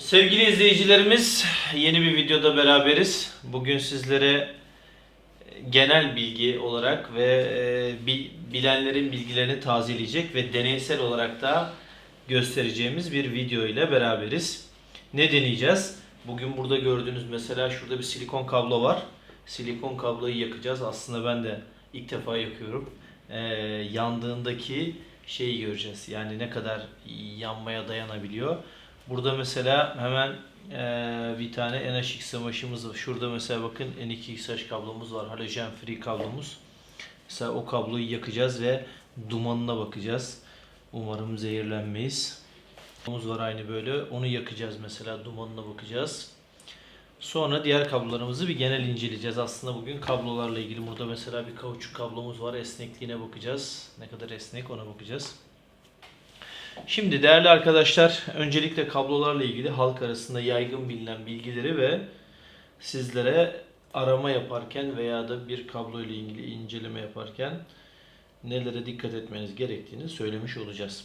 Sevgili izleyicilerimiz, yeni bir videoda beraberiz. Bugün sizlere genel bilgi olarak ve e, bi- bilenlerin bilgilerini tazeleyecek ve deneysel olarak da göstereceğimiz bir video ile beraberiz. Ne deneyeceğiz? Bugün burada gördüğünüz mesela şurada bir silikon kablo var. Silikon kabloyu yakacağız. Aslında ben de ilk defa yakıyorum. Ee, yandığındaki şeyi göreceğiz. Yani ne kadar yanmaya dayanabiliyor. Burada mesela hemen eee, bir tane NHX savaşımız var. Şurada mesela bakın N2XH kablomuz var. Halojen free kablomuz. Mesela o kabloyu yakacağız ve dumanına bakacağız. Umarım zehirlenmeyiz. Kablomuz var aynı böyle. Onu yakacağız mesela. Dumanına bakacağız. Sonra diğer kablolarımızı bir genel inceleyeceğiz. Aslında bugün kablolarla ilgili burada mesela bir kauçuk kablomuz var. Esnekliğine bakacağız. Ne kadar esnek ona bakacağız. Şimdi değerli arkadaşlar, öncelikle kablolarla ilgili halk arasında yaygın bilinen bilgileri ve sizlere arama yaparken veya da bir kablo ile ilgili inceleme yaparken nelere dikkat etmeniz gerektiğini söylemiş olacağız.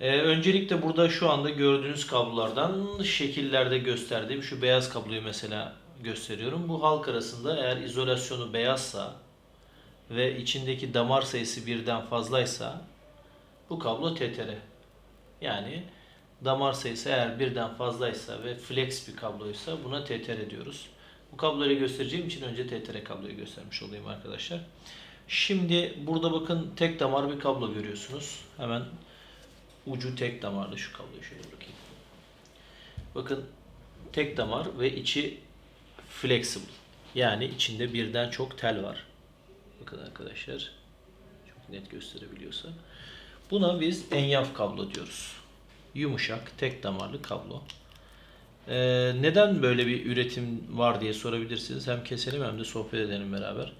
Ee, öncelikle burada şu anda gördüğünüz kablolardan şekillerde gösterdiğim şu beyaz kabloyu mesela gösteriyorum. Bu halk arasında eğer izolasyonu beyazsa ve içindeki damar sayısı birden fazlaysa bu kablo TTR. Yani damar sayısı eğer birden fazlaysa ve flex bir kabloysa buna TTR diyoruz. Bu kabloyu göstereceğim için önce TTR kabloyu göstermiş olayım arkadaşlar. Şimdi burada bakın tek damar bir kablo görüyorsunuz. Hemen ucu tek damarlı şu kabloyu şöyle bırakayım. Bakın tek damar ve içi flexible. Yani içinde birden çok tel var. Bakın arkadaşlar. Çok net gösterebiliyorsa. Buna biz enyaf kablo diyoruz. Yumuşak, tek damarlı kablo. Ee, neden böyle bir üretim var diye sorabilirsiniz. Hem keselim hem de sohbet edelim beraber.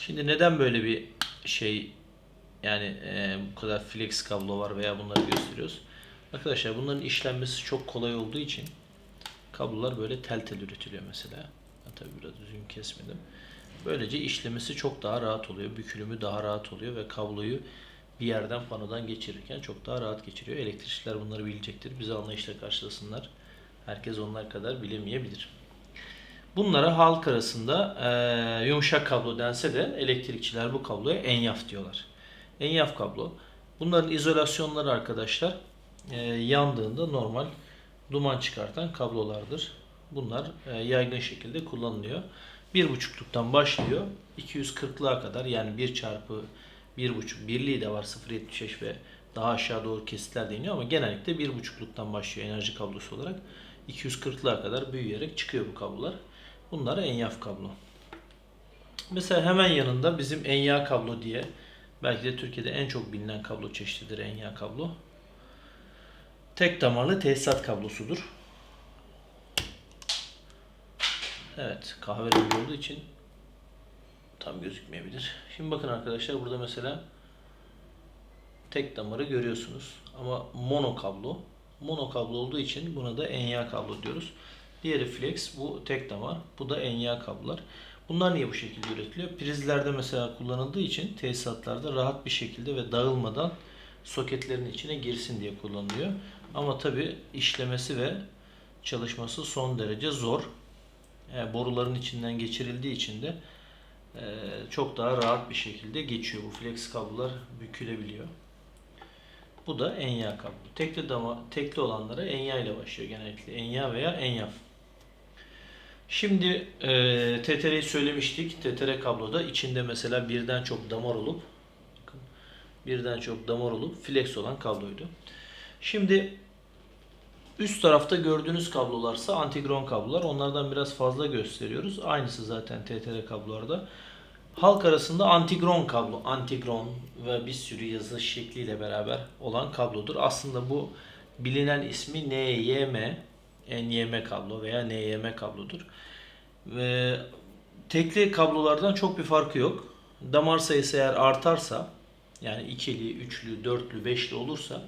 Şimdi neden böyle bir şey yani e, bu kadar flex kablo var veya bunları gösteriyoruz. Arkadaşlar bunların işlenmesi çok kolay olduğu için kablolar böyle tel tel üretiliyor mesela. Ben tabii biraz düzgün kesmedim. Böylece işlemesi çok daha rahat oluyor. Bükülümü daha rahat oluyor ve kabloyu bir yerden panodan geçirirken çok daha rahat geçiriyor. Elektrikçiler bunları bilecektir. Bizi anlayışla karşılasınlar. Herkes onlar kadar bilemeyebilir. Bunlara halk arasında eee, yumuşak kablo dense de elektrikçiler bu kabloya enyaf diyorlar. Enyaf kablo. Bunların izolasyonları arkadaşlar eee, yandığında normal duman çıkartan kablolardır. Bunlar eee, yaygın şekilde kullanılıyor. 1.5'luktan başlıyor. 240'lığa kadar yani 1 çarpı 1.5 birliği de var 0.75 ve daha aşağı doğru kesitler deniyor ama genellikle 1.5'luktan başlıyor enerji kablosu olarak. 240'lığa kadar büyüyerek çıkıyor bu kablolar. Bunlar enyaf kablo. Mesela hemen yanında bizim enya kablo diye belki de Türkiye'de en çok bilinen kablo çeşididir enya kablo. Tek damarlı tesisat kablosudur. Evet, kahverengi olduğu için tam gözükmeyebilir. Şimdi bakın arkadaşlar burada mesela tek damarı görüyorsunuz. Ama mono kablo. Mono kablo olduğu için buna da enya kablo diyoruz. Diğeri flex, bu tek damar, bu da enya kablolar. Bunlar niye bu şekilde üretiliyor? Prizlerde mesela kullanıldığı için tesisatlarda rahat bir şekilde ve dağılmadan soketlerin içine girsin diye kullanılıyor. Ama tabi işlemesi ve çalışması son derece zor. Yani boruların içinden geçirildiği için de çok daha rahat bir şekilde geçiyor. Bu flex kablolar bükülebiliyor. Bu da enya kablo. Tekli dama, tekli olanlara enya ile başlıyor genellikle. Enya veya enyaf. Şimdi e, TTR'yi söylemiştik. TTR kabloda içinde mesela birden çok damar olup birden çok damar olup flex olan kabloydu. Şimdi üst tarafta gördüğünüz kablolarsa antigron kablolar. Onlardan biraz fazla gösteriyoruz. Aynısı zaten TTR kablolarda. Halk arasında antigron kablo, antigron ve bir sürü yazı şekliyle beraber olan kablodur. Aslında bu bilinen ismi NYM, NYM kablo veya NYM kablodur. Ve tekli kablolardan çok bir farkı yok. Damar sayısı eğer artarsa, yani ikili, üçlü, dörtlü, beşli olursa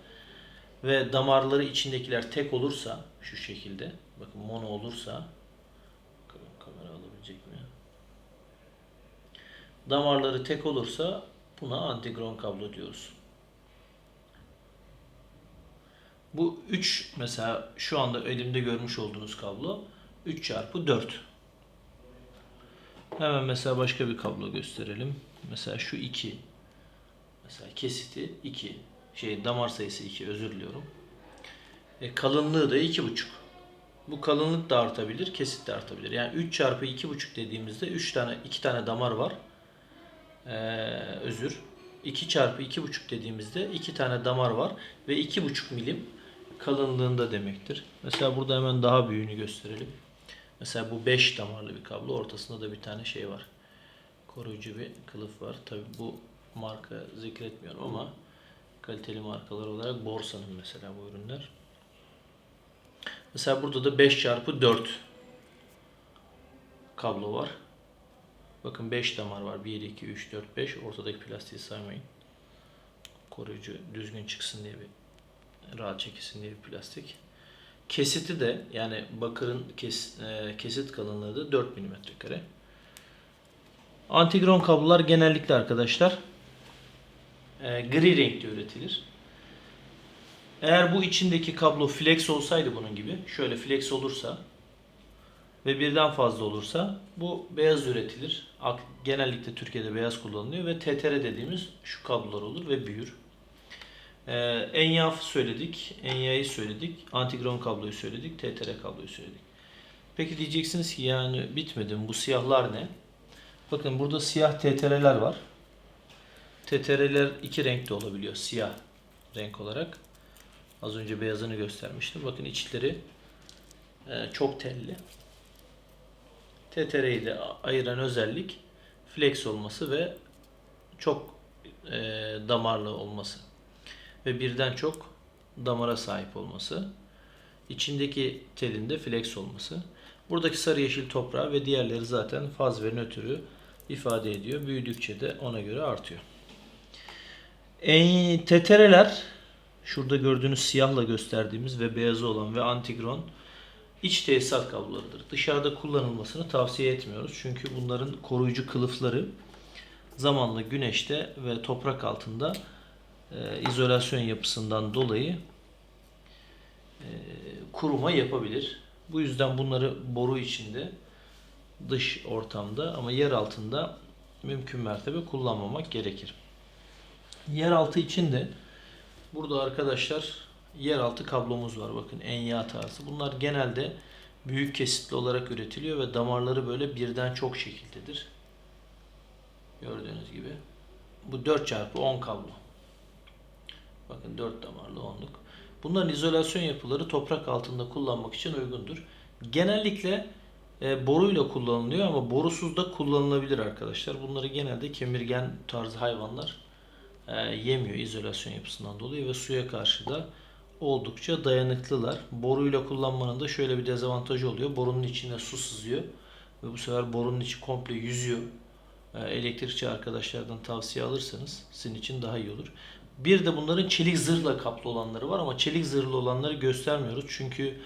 ve damarları içindekiler tek olursa şu şekilde, bakın mono olursa, kamera alabilecek mi? damarları tek olursa buna antigron kablo diyoruz. Bu 3 mesela şu anda elimde görmüş olduğunuz kablo 3 çarpı 4. Hemen mesela başka bir kablo gösterelim. Mesela şu 2. Mesela kesiti 2. Şey damar sayısı 2 özür diliyorum. E, kalınlığı da 2,5. Bu kalınlık da artabilir, kesit de artabilir. Yani 3 çarpı 2,5 dediğimizde 3 tane 2 tane damar var. Ee, özür. 2 çarpı 2,5 dediğimizde 2 tane damar var ve 2,5 milim kalınlığında demektir. Mesela burada hemen daha büyüğünü gösterelim. Mesela bu 5 damarlı bir kablo. Ortasında da bir tane şey var. Koruyucu bir kılıf var. Tabi bu marka zikretmiyorum ama kaliteli markalar olarak Borsa'nın mesela bu ürünler. Mesela burada da 5 çarpı 4 kablo var. Bakın 5 damar var. 1, 2, 3, 4, 5. Ortadaki plastiği saymayın. Koruyucu düzgün çıksın diye bir rahat çekilsin diye bir plastik. Kesiti de yani bakırın kes, e, kesit kalınlığı da 4 mm kare. Antigron kablolar genellikle arkadaşlar e, gri renkte üretilir. Eğer bu içindeki kablo flex olsaydı bunun gibi, şöyle flex olursa ve birden fazla olursa bu beyaz üretilir. Genellikle Türkiye'de beyaz kullanılıyor ve TTR dediğimiz şu kablolar olur ve büyür. Ee, Enyaf söyledik, Enya'yı söyledik, Antigron kabloyu söyledik, TTR kabloyu söyledik. Peki diyeceksiniz ki yani bitmedi mi? Bu siyahlar ne? Bakın burada siyah TTR'ler var. TTR'ler iki renkte olabiliyor. Siyah renk olarak. Az önce beyazını göstermiştim. Bakın içleri e, çok telli. TTR'yi de ayıran özellik flex olması ve çok e, damarlı olması ve birden çok damara sahip olması. İçindeki telin de flex olması. Buradaki sarı yeşil toprağı ve diğerleri zaten faz ve nötrü ifade ediyor. Büyüdükçe de ona göre artıyor. E, TTR'ler şurada gördüğünüz siyahla gösterdiğimiz ve beyazı olan ve antigron iç tesisat kablolarıdır. Dışarıda kullanılmasını tavsiye etmiyoruz. Çünkü bunların koruyucu kılıfları zamanla güneşte ve toprak altında e, izolasyon yapısından dolayı e, kuruma yapabilir. Bu yüzden bunları boru içinde dış ortamda ama yer altında mümkün mertebe kullanmamak gerekir. Yeraltı için de burada arkadaşlar yeraltı kablomuz var. Bakın enya tarzı. Bunlar genelde büyük kesitli olarak üretiliyor ve damarları böyle birden çok şekildedir. Gördüğünüz gibi. Bu 4 çarpı 10 kablo. Bakın 4 damarlı 10'luk. Bunların izolasyon yapıları toprak altında kullanmak için uygundur. Genellikle e, boruyla kullanılıyor ama borusuz da kullanılabilir arkadaşlar. Bunları genelde kemirgen tarzı hayvanlar e, yemiyor izolasyon yapısından dolayı ve suya karşı da oldukça dayanıklılar. Boruyla kullanmanın da şöyle bir dezavantajı oluyor. Borunun içine su sızıyor ve bu sefer borunun içi komple yüzüyor. E, elektrikçi arkadaşlardan tavsiye alırsanız sizin için daha iyi olur. Bir de bunların çelik zırhla kaplı olanları var ama çelik zırhlı olanları göstermiyoruz. Çünkü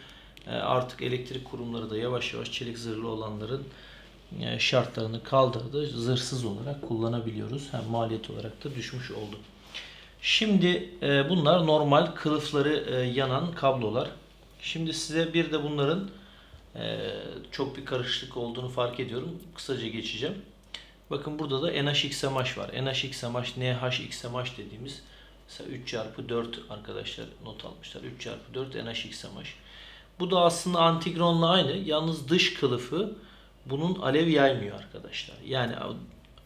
e, artık elektrik kurumları da yavaş yavaş çelik zırhlı olanların şartlarını kaldırdı. Zırhsız olarak kullanabiliyoruz. Hem maliyet olarak da düşmüş oldu. Şimdi e, bunlar normal kılıfları e, yanan kablolar. Şimdi size bir de bunların e, çok bir karışıklık olduğunu fark ediyorum. Kısaca geçeceğim. Bakın burada da NHXMH var. NHXMH, NHXMH dediğimiz mesela 3 çarpı 4 arkadaşlar not almışlar. 3 çarpı 4 NHXMH. Bu da aslında antigronla aynı. Yalnız dış kılıfı bunun alev yaymıyor arkadaşlar. Yani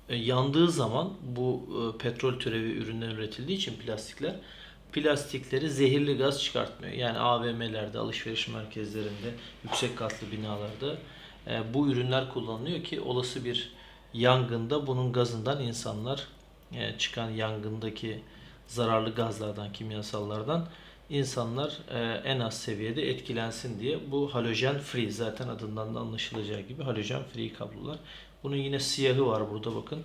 e, yandığı zaman bu e, petrol türevi ürünler üretildiği için plastikler plastikleri zehirli gaz çıkartmıyor. Yani AVM'lerde, alışveriş merkezlerinde, yüksek katlı binalarda e, bu ürünler kullanılıyor ki olası bir yangında bunun gazından insanlar çıkan yangındaki zararlı gazlardan, kimyasallardan insanlar e, en az seviyede etkilensin diye bu halojen free zaten adından da anlaşılacağı gibi halojen free kablolar. Bunun yine siyahı var burada bakın.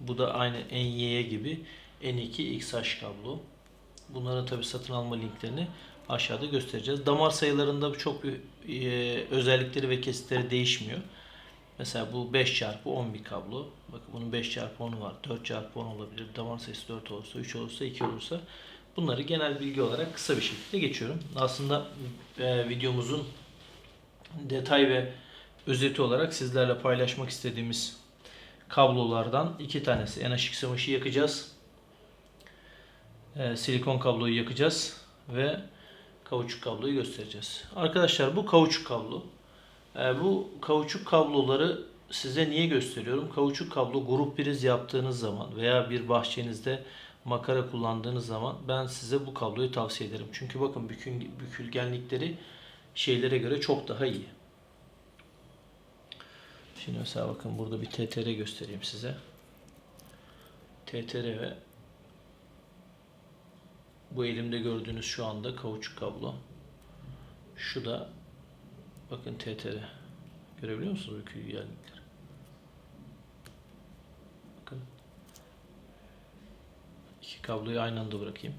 Bu da aynı NY gibi N2 XH kablo. Bunların tabi satın alma linklerini aşağıda göstereceğiz. Damar sayılarında çok e, özellikleri ve kesitleri değişmiyor. Mesela bu 5 çarpı 10 bir kablo. Bakın bunun 5 çarpı 10'u var. 4 çarpı 10 olabilir. Damar sayısı 4 olursa, 3 olursa, 2 olursa. Bunları genel bilgi olarak kısa bir şekilde geçiyorum. Aslında e, videomuzun detay ve özeti olarak sizlerle paylaşmak istediğimiz kablolardan iki tanesi. NH2 yakacağız. E, silikon kabloyu yakacağız ve kauçuk kabloyu göstereceğiz. Arkadaşlar bu kauçuk kablo. E, bu kauçuk kabloları size niye gösteriyorum? Kauçuk kablo grup priz yaptığınız zaman veya bir bahçenizde makara kullandığınız zaman ben size bu kabloyu tavsiye ederim. Çünkü bakın bükün, bükülgenlikleri şeylere göre çok daha iyi. Şimdi mesela bakın burada bir TTR göstereyim size. TTR ve bu elimde gördüğünüz şu anda kauçuk kablo. Şu da bakın TTR. Görebiliyor musunuz bükülgenlikleri? Bakın. İki kabloyu aynı anda bırakayım.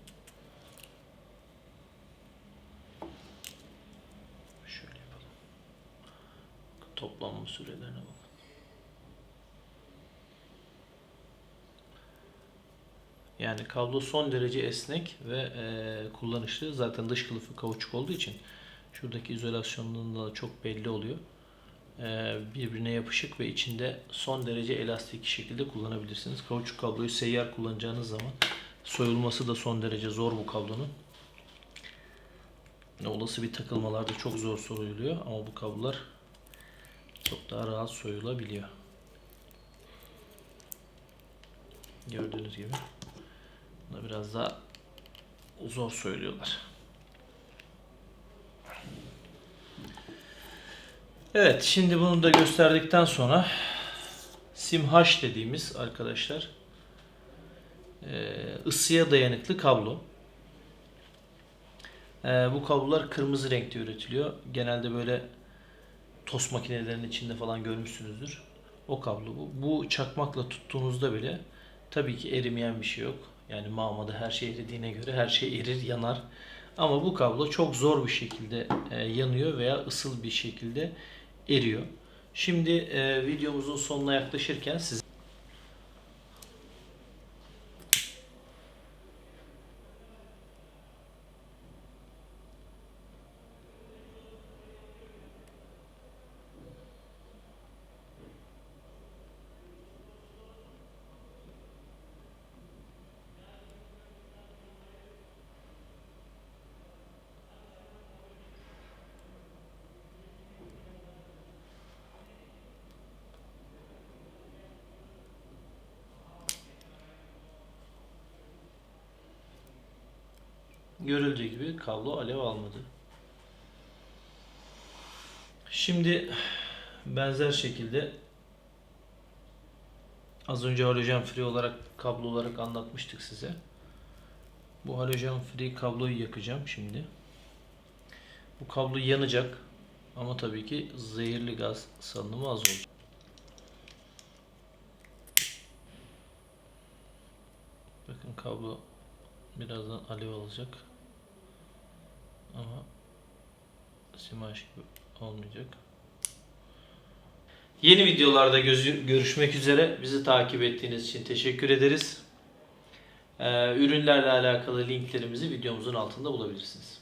Şöyle yapalım. Toplanma sürelerine bakın. Yani kablo son derece esnek ve e, kullanışlı. Zaten dış kılıfı kauçuk olduğu için şuradaki izolasyonluğunda da çok belli oluyor. E, birbirine yapışık ve içinde son derece elastik şekilde kullanabilirsiniz. Kauçuk kabloyu seyyar kullanacağınız zaman soyulması da son derece zor bu kablonun. Olası bir takılmalarda çok zor soyuluyor ama bu kablolar çok daha rahat soyulabiliyor. Gördüğünüz gibi. Bunda biraz daha zor söylüyorlar. Evet, şimdi bunu da gösterdikten sonra SIM-H dediğimiz arkadaşlar ısıya dayanıklı kablo. E, bu kablolar kırmızı renkte üretiliyor. Genelde böyle tost makinelerinin içinde falan görmüşsünüzdür. O kablo bu. Bu çakmakla tuttuğunuzda bile tabii ki erimeyen bir şey yok. Yani mağmada her şey eridiğine göre her şey erir, yanar. Ama bu kablo çok zor bir şekilde e, yanıyor veya ısıl bir şekilde eriyor. Şimdi e, videomuzun sonuna yaklaşırken siz görüldüğü gibi kablo alev almadı. Şimdi benzer şekilde az önce halojen free olarak kablo olarak anlatmıştık size. Bu halojen free kabloyu yakacağım şimdi. Bu kablo yanacak ama tabii ki zehirli gaz salınımı az olacak. Bakın kablo birazdan alev alacak. Ama simaj gibi olmayacak. Yeni videolarda gözü- görüşmek üzere. Bizi takip ettiğiniz için teşekkür ederiz. Ee, ürünlerle alakalı linklerimizi videomuzun altında bulabilirsiniz.